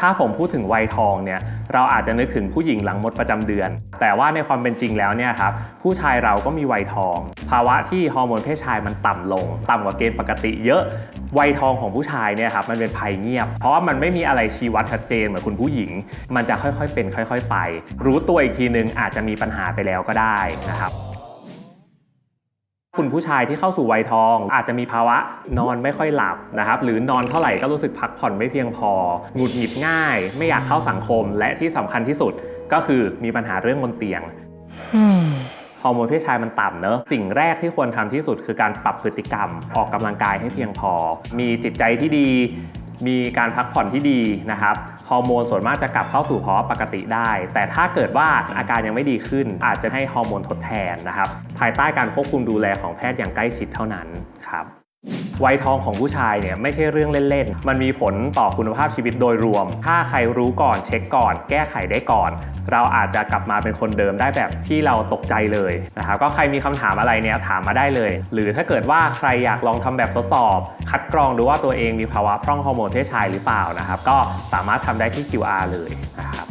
ถ้าผมพูดถึงวัยทองเนี่ยเราอาจจะนึกถึงผู้หญิงหลังหมดประจำเดือน แต่ว่าในความเป็นจริงแล้วเนี่ยครับผู้ชายเราก็มีวัยทอง ภาวะที่ฮอร์โมนเพศชายมันต่ำลง ต่ำกว่าเกณฑ์ปกติเยอะวัยทองของผู้ชายเนี่ยครับมันเป็นภัยเงียบ เพราะว่ามันไม่มีอะไรชี้วัดชัดเจนเหมือนคุณผู้หญิง มันจะค่อยๆเป็น ค่อย ๆ ไป รู้ตัวอีกทีนึงอาจจะมีปัญหาไปแล้วก็ได้นะครับ คุณผู้ชายที่เข้าสู่วัยทอง อาจจะมีภาวะนอนไม่ค่อยหลับนะครับหรือนอนเท่าไหร่ก็รู้สึกพักผ่อนไม่เพียงพอหงุดหงิดง่าย ไม่อยากเข้าสังคมและที่สำคัญที่สุดก็คือมีปัญหาเรื่องบนเตียงฮอร์โมนเพศชายมันต่ำเนอะสิ่งแรกที่ควรทำที่สุดคือการปรับพฤติกรรมออกกำลังกายให้เพียงพอ มีจิตใจที่ดี มีการพักผ่อนที่ดีนะครับฮอร์โมนส่วนมากจะกลับเข้าสู่ภาวะปกติได้ แต่ถ้าเกิดว่าอาการยังไม่ดีขึ้น อาจจะให้ฮอร์โมนทดแทนนะครับ ภายใต้การควบคุมดูแลของแพทย์อย่างใกล้ชิดเท่านั้นครับ วัยทองของผู้ชายเนี่ยไม่ใช่เรื่องเล่นๆ มันมีผลต่อคุณภาพชีวิตโดยรวม ถ้าใครรู้ก่อนเช็คก่อน แก้ไขได้ก่อน เราอาจจะกลับมาเป็นคนเดิมได้แบบที่เราตกใจเลยนะครับ ก็ใครมีคำถามอะไรเนี่ยถามมาได้เลย หรือถ้าเกิดว่าใครอยากลองทำแบบทดสอบ คัดกรองดูว่าตัวเองมีภาวะพร่องฮอร์โมนเพศชายหรือเปล่านะครับ ก็สามารถทำได้ที่ QR เลยนะครับ